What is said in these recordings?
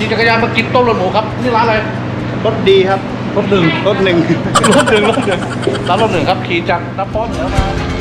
ขี่จักรยานมากินต้มรสหมูครับนี่ร้านอะไรรถดีครับรถหนึ่งรถหนึ่งรถหนึ่งรถหนึ่งร้านรถหนึ่งครับขี่จากน้ำป้อนเหนือมา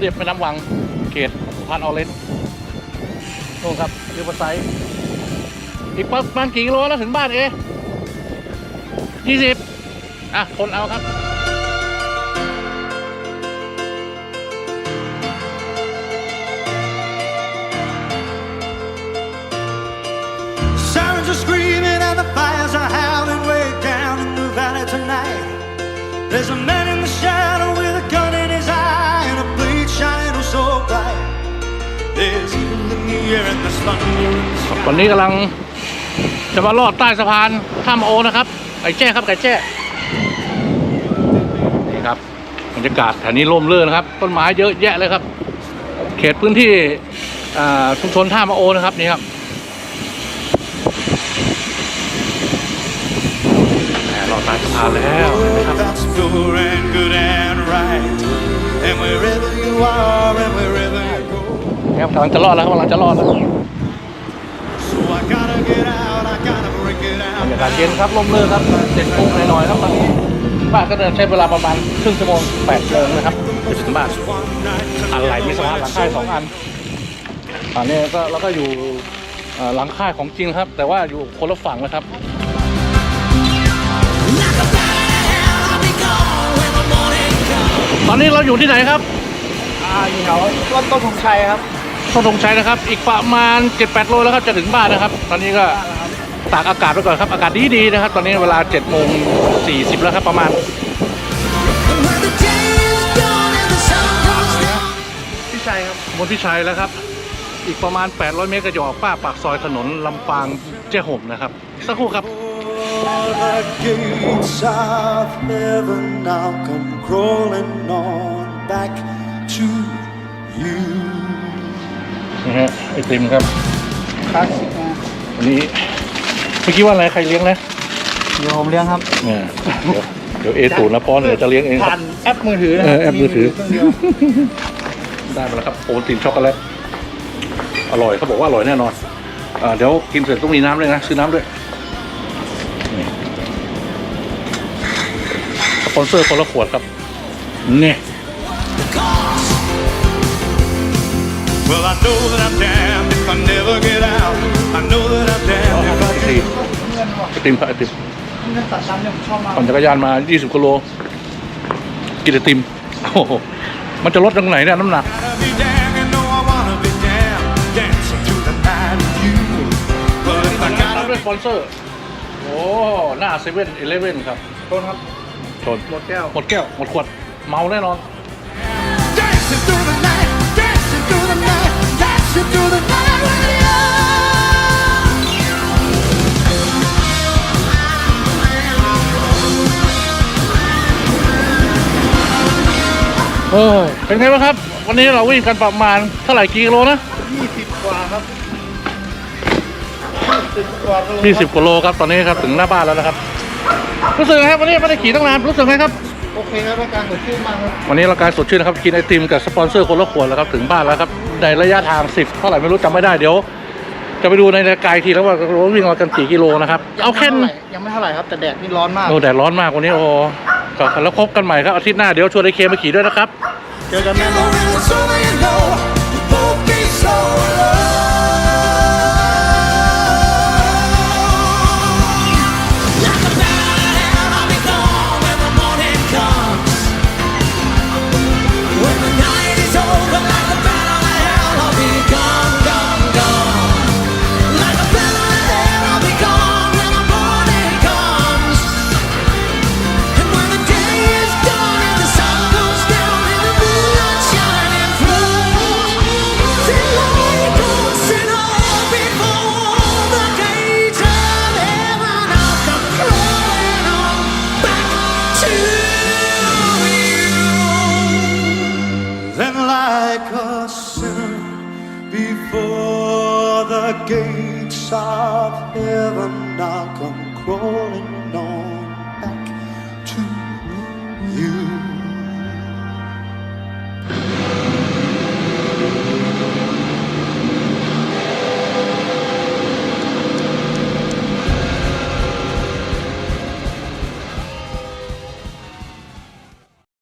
เรียบแม่น้ำวัง เขตสะพานออเรนจ์นู่นครับเรียบไซด์อีกประมาณกี่กิโลแล้วถึงบ้านเอยี่สิบอะ คนเอาครับ อนนี้กำลังจะมาลอดใต้สะพานข้ามโอนะครับ ไก่แจ้ครับไก่แจ้นี่ครับบรรยากาศแถวนี้ร่มรื่นนะครับ ต้นไม้เยอะแยะเลยครับ เขตพื้นที่ชุมชนท่ามาโอนะครับนี่ครับหลอดใต้สะพานแล้วนไหมครับ ครับกำลังจะรอดแล้วครับกำลังจะรอดแล้วบรรยากาศเย็นครับร่มรื่นครับเจ็ดโมงหน่อยๆครับตอนนี้บ้านก็เดินใช้เวลาประมาณครึ่งชั่วโมงแปดโมงนะครับจะถึงบ้านอันไหลมีสะพานหลังค่ายสองอันอันนี้ก็แล้วก็อยู่หลังค่ายของจริงครับ แต่ว่าอยู่คนละฝั่งนะครับตอนนี้เราอยู่ที่ไหนครับ อ่าอยู่แถวต้นต้นธงชัยครับ ต้นธงชัยนะครับ อีกประมาณ 7-8 โลแล้วครับจะถึงบ้านนะครับ ตอนนี้ก็ตากอากาศไปก่อนครับ อากาศดีๆนะครับ ตอนนี้เวลา7โมง40 แล้วครับประมาณ When the day is done and the sun goes down. พี่ชัยครับบนพิชัยแล้วครับ อีกประมาณ 800 เมตรก็จะออกป้าปากซอยถนนลำปางเจ้ห่มนะครับ สักครู่ครับ All the gates of heaven now come crawling on back to you. นี่ฮะไอติมครับคลาสสิกนะวันนี้เมื่อกี้ว่าอะไรใครเลี้ยงนะเดี๋ยวผมเลี้ยงครับเนี่ยเดี๋ยวเดี๋ยวเอตูนนะป้อนเดี๋ยวจะเลี้ยงเองคผ่ารับนแอปมือถือนะเออแอปมือถือเครื่องเดียวได้มาแล้วครับโอวัลตินช็อกโกแลตอร่อยเขาบอกว่าอร่อยแน่นอนอ่าเดี๋ยวกินเสร็จต้องมีน้ำด้วยนะซื้อน้ำด้วยนี่สปอนเซอร์คนละขวดครับนี่ Well, I know that I'm damned if I never get out. I know that I'm อ๋อ damned ไอ if I ติม get ไอติมครับไอติมเงินตัดตามเนี่ยผมชอบมากปั่นจักรยานมา 20กิโลกินไอติมโอ้โหมันจะลดตรงไหนเนี่ยน้ำหนัก Gotta be damned, you know I wanna be damned. Dancing through the night with you. But if I ตาม gotta ด้วยสปอนเซอร์ โอ้ หน้าเซเว่นอีเลฟเว่นครับ ต้นครับ ชน หมดแก้ว หมดแก้ว หมดขวด เมาแน่นอน dancing through the night with you. เออเป็นไงบ้างครับ วันนี้เราวิ่งกันประมาณเท่าไหร่กี่กิโลนะ20กว่าครับ20กว่ากิโล20กิโลครับตอนนี้ครับถึงหน้าบ้านแล้วนะครับ รู้สึกไงครับวันนี้ไม่ได้ขี่ตั้งนานรู้สึกไงครับ โอเคครับรายการสดชื่นมากครับวันนี้เราการสดชื่นนะครับกินไอติมกับสปอนเซอร์คนละขวดแล้วครับถึงบ้านแล้วครับในระยะทาง 10 เท่าไหร่ไม่รู้จำไม่ได้เดี๋ยว จะไปดูในรายการอีกทีแล้วว่าเราวิ่งมากันกี่กิโลนะครับเอาแค่ยังไม่เท่าไหร่ยังไม่เท่าไหร่ครับแต่แดดนี่ร้อนมากโอ้แดดร้อนมากวันนี้โอ้ก็แล้วพบกันใหม่ครับอาทิตย์หน้าเดี๋ยวชวนไอเคมาขี่ด้วยนะครับ เจอกันแน่นอน the gates of heaven, I'll come crawling